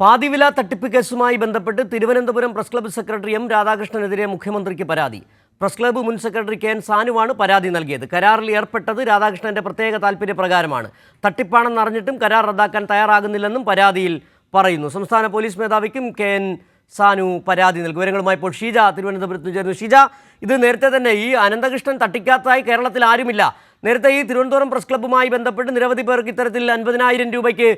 പാതിവില തട്ടിപ്പ് കേസുമായി ബന്ധപ്പെട്ട് Thiruvananthapuram press club secretary M രാധാകൃഷ്ണനെതിരെ മുഖ്യമന്ത്രിക്ക് പരാതി. പ്രസ് ക്ലബ്ബ് മുൻ സെക്രട്ടറി കെ എൻ സാനുവാണ് പരാതി നൽകിയത്. കരാറിൽ ഏർപ്പെട്ടത് രാധാകൃഷ്ണന്റെ പ്രത്യേക താൽപ്പര്യപ്രകാരമാണ് തട്ടിപ്പാണെന്ന് അറിഞ്ഞിട്ടും കരാർ റദ്ദാക്കാൻ തയ്യാറാകുന്നില്ലെന്നും പരാതിയിൽ പറയുന്നു. സംസ്ഥാന പോലീസ് മേധാവിക്കും കെ എൻ സാനു പരാതി നൽകും. വിവരങ്ങളുമായി ഇപ്പോൾ ഷീജ തിരുവനന്തപുരത്ത് ചേർന്നു ഷീജ ഇത് നേരത്തെ തന്നെ ഈ അനന്തകൃഷ്ണൻ തട്ടിക്കാത്തായി കേരളത്തിൽ ആരുമില്ല. നേരത്തെ ഈ തിരുവനന്തപുരം പ്രസ് ക്ലബ്ബുമായി ബന്ധപ്പെട്ട് നിരവധി പേർക്ക് ഇത്തരത്തിൽ അൻപതിനായിരം രൂപയ്ക്ക്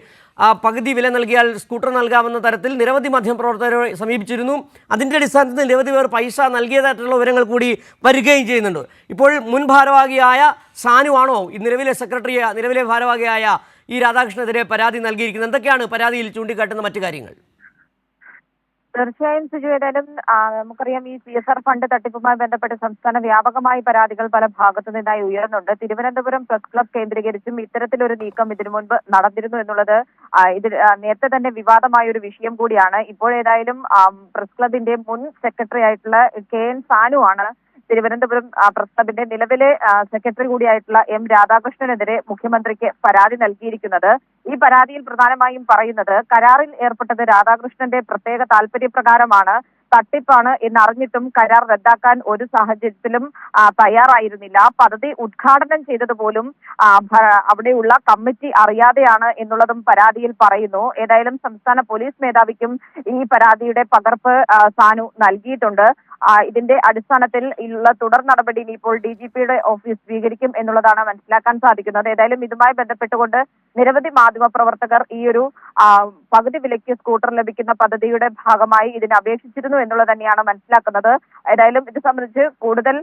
പകുതി വില നൽകിയാൽ സ്കൂട്ടർ നൽകാമെന്ന തരത്തിൽ നിരവധി മാധ്യമപ്രവർത്തകരെ സമീപിച്ചിരുന്നു. അതിന്റെ അടിസ്ഥാനത്തിൽ നിരവധി പേർ പൈസ നൽകിയതായിട്ടുള്ള വിവരങ്ങൾ കൂടി വരികയും ചെയ്യുന്നുണ്ട്. ഇപ്പോൾ മുൻ ഭാരവാഹിയായ സാനുവാണോ നിലവിലെ സെക്രട്ടറി നിലവിലെ ഭാരവാഹിയായ ഈ രാധാകൃഷ്ണനെതിരെ പരാതി നൽകിയിരിക്കുന്നത്? എന്തൊക്കെയാണ് പരാതിയിൽ ചൂണ്ടിക്കാട്ടുന്ന മറ്റു കാര്യങ്ങൾ? തീർച്ചയായും സിജു ഏതായാലും നമുക്കറിയാം ഈ സി എസ് ആർ ഫണ്ട് തട്ടിപ്പുമായി ബന്ധപ്പെട്ട് സംസ്ഥാന വ്യാപകമായി പരാതികൾ പല ഭാഗത്തു നിന്നായി ഉയർന്നുണ്ട്. തിരുവനന്തപുരം പ്രസ് ക്ലബ് കേന്ദ്രീകരിച്ചും ഇത്തരത്തിലൊരു നീക്കം ഇതിനു മുൻപ് നടന്നിരുന്നു എന്നുള്ളത് ഇതിൽ ഇത് നേരത്തെ തന്നെ വിവാദമായ ഒരു വിഷയം കൂടിയാണ്. ഇപ്പോഴേതായാലും പ്രസ് ക്ലബിന്റെ മുൻ സെക്രട്ടറി ആയിട്ടുള്ള കെ എൻ സാനു ആണ് തിരുവനന്തപുരം പ്രസ്ക്ലബിന്റെ പ്രസ് ക്ലബിന്റെ നിലവിലെ സെക്രട്ടറി കൂടിയായിട്ടുള്ള എം രാധാകൃഷ്ണനെതിരെ മുഖ്യമന്ത്രിക്ക് പരാതി നൽകിയിരിക്കുന്നത്. ഈ പരാതിയിൽ പ്രധാനമായും പറയുന്നത് കരാറിൽ ഏർപ്പെട്ടത് രാധാകൃഷ്ണന്റെ പ്രത്യേക താല്പര്യപ്രകാരമാണ് തട്ടിപ്പാണ് എന്നറിഞ്ഞിട്ടും കരാർ റദ്ദാക്കാൻ ഒരു സാഹചര്യത്തിലും തയ്യാറായിരുന്നില്ല. പദ്ധതി ഉദ്ഘാടനം ചെയ്തതുപോലും അവിടെയുള്ള കമ്മിറ്റി അറിയാതെയാണ് എന്നുള്ളതും പരാതിയിൽ പറയുന്നു. ഏതായാലും സംസ്ഥാന പോലീസ് മേധാവിക്കും ഈ പരാതിയുടെ പകർപ്പ് സാനു നൽകിയിട്ടുണ്ട്. ഇതിന്റെ അടിസ്ഥാനത്തിൽ ഉള്ള തുടർ നടപടി ഇപ്പോൾ ഡി ജി പിയുടെ ഓഫീസ് സ്വീകരിക്കും എന്നുള്ളതാണ് മനസ്സിലാക്കാൻ സാധിക്കുന്നത്. ഏതായാലും ഇതുമായി ബന്ധപ്പെട്ടുകൊണ്ട് നിരവധി മാധ്യമ പ്രവർത്തകർ ഈ ഒരു പകുതി വിലയ്ക്ക് സ്കൂട്ടർ ലഭിക്കുന്ന പദ്ധതിയുടെ ഭാഗമായി ഇതിന് അപേക്ഷിച്ചിരുന്നു എന്നുള്ളത് തന്നെയാണ് മനസ്സിലാക്കുന്നത്. ഏതായാലും ഇത് സംബന്ധിച്ച് കൂടുതൽ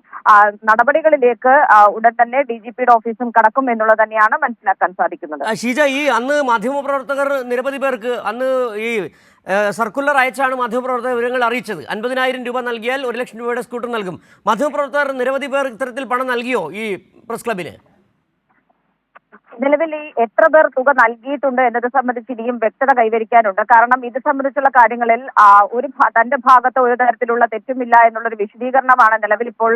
നടപടികളിലേക്ക് ഉടൻ തന്നെ ഡി ജി പിയുടെ ഓഫീസും കടക്കും എന്നുള്ളത് തന്നെയാണ് മനസ്സിലാക്കാൻ സാധിക്കുന്നത്. ഷീജ ഈ അന്ന് മാധ്യമപ്രവർത്തകർ നിരവധി പേർക്ക് അന്ന് ഈ സർക്കുലർ അയച്ചാണ് മാധ്യമപ്രവർത്തകർ വിവരങ്ങൾ അറിയിച്ചത്. അൻപതിനായിരം രൂപ നൽകിയാൽ ഒരു ലക്ഷം രൂപയുടെ സ്കൂട്ടർ നൽകും. മാധ്യമപ്രവർത്തകർ നിരവധി പേർ ഇത്തരത്തിൽ പണം നൽകിയോ ഈ പ്രസ് ക്ലബിന് നിലവിൽ ഈ എത്ര പേർ തുക നൽകിയിട്ടുണ്ട് എന്നത് സംബന്ധിച്ച് ഇനിയും വ്യക്തത കൈവരിക്കാനുണ്ട്. കാരണം ഇത് സംബന്ധിച്ചുള്ള കാര്യങ്ങളിൽ ഒരു തന്റെ ഭാഗത്ത് ഒരു തരത്തിലുള്ള തെറ്റുമില്ല എന്നുള്ളൊരു വിശദീകരണമാണ് നിലവിൽ ഇപ്പോൾ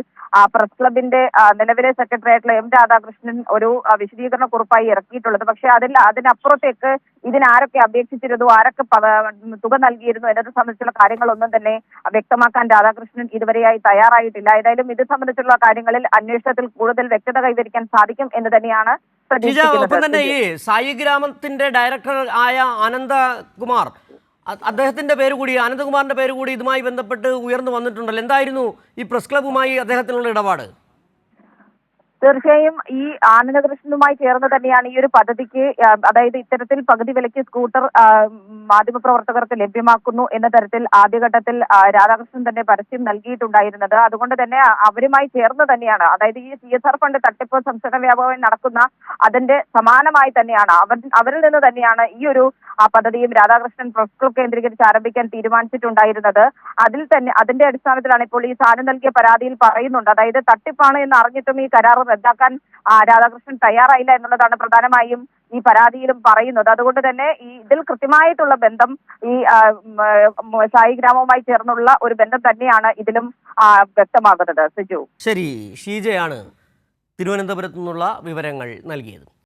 പ്രസ് ക്ലബിന്റെ നിലവിലെ സെക്രട്ടറി ആയിട്ടുള്ള എം. രാധാകൃഷ്ണൻ ഒരു വിശദീകരണ കുറിപ്പായി ഇറക്കിയിട്ടുള്ളത്. പക്ഷേ അതിൽ അതിനപ്പുറത്തേക്ക് ഇതിനാരൊക്കെ അപേക്ഷിച്ചിരുന്നു ആരൊക്കെ തുക നൽകിയിരുന്നു എന്നത് സംബന്ധിച്ചുള്ള കാര്യങ്ങളൊന്നും തന്നെ വ്യക്തമാക്കാൻ രാധാകൃഷ്ണൻ ഇതുവരെയായി തയ്യാറായിട്ടില്ല. ഏതായാലും ഇത് സംബന്ധിച്ചുള്ള കാര്യങ്ങളിൽ അന്വേഷണത്തിൽ കൂടുതൽ വ്യക്തത കൈവരിക്കാൻ സാധിക്കും എന്ന് തന്നെയാണ് ഒപ്പം തന്നെ ഈ സായി ഗ്രാമത്തിന്റെ ഡയറക്ടർ ആയ ആനന്ദകുമാർ കുമാർ അദ്ദേഹത്തിന്റെ പേര് കൂടി ആനന്ദകുമാറിന്റെ പേര് കൂടി ഇതുമായി ബന്ധപ്പെട്ട് ഉയർന്നു വന്നിട്ടുണ്ടല്ലോ. എന്തായിരുന്നു ഈ പ്രസ് ക്ലബുമായി അദ്ദേഹത്തിനുള്ള ഇടപാട്? തീർച്ചയായും ഈ ആനന്ദകൃഷ്ണനുമായി ചേർന്ന് തന്നെയാണ് ഈ ഒരു പദ്ധതിക്ക് അതായത് ഇത്തരത്തിൽ പകുതി വിലയ്ക്ക് സ്കൂട്ടർ മാധ്യമപ്രവർത്തകർക്ക് ലഭ്യമാക്കുന്നു എന്ന തരത്തിൽ ആദ്യഘട്ടത്തിൽ രാധാകൃഷ്ണൻ തന്നെ പരസ്യം നൽകിയിട്ടുണ്ടായിരുന്നത്. അതുകൊണ്ട് തന്നെ അവരുമായി ചേർന്ന് തന്നെയാണ് അതായത് ഈ സി എസ് ആർ ഫണ്ട് തട്ടിപ്പ് സംസ്ഥാന വ്യാപകമായി നടക്കുന്ന അതിന്റെ സമാനമായി തന്നെയാണ്. അവർ അവരിൽ നിന്ന് തന്നെയാണ് ഈ ഒരു ആ പദ്ധതിയും രാധാകൃഷ്ണൻ പ്രസ് ക്ലബ് കേന്ദ്രീകരിച്ച് ആരംഭിക്കാൻ തീരുമാനിച്ചിട്ടുണ്ടായിരുന്നത്. അതിൽ തന്നെ അതിന്റെ അടിസ്ഥാനത്തിലാണ് ഇപ്പോൾ ഈ സാധനം നൽകിയ പരാതിയിൽ പറയുന്നുണ്ട്. അതായത് തട്ടിപ്പാണ് എന്ന് അറിഞ്ഞിട്ടും ഈ കരാർ റദ്ദാക്കാൻ രാധാകൃഷ്ണൻ തയ്യാറായില്ല എന്നുള്ളതാണ് പ്രധാനമായും ഈ പരാതിയിലും പറയുന്നത്. അതുകൊണ്ട് തന്നെ ഈ ഇതിൽ കൃത്യമായിട്ടുള്ള ബന്ധം ഈ സായി ഗ്രാമവുമായി ചേർന്നുള്ള ഒരു ബന്ധം തന്നെയാണ് ഇതിലും വ്യക്തമാകുന്നത്. സിജു. ശരി ഷീജയാണ് തിരുവനന്തപുരത്തു നിന്നുള്ള വിവരങ്ങൾ നൽകിയത്.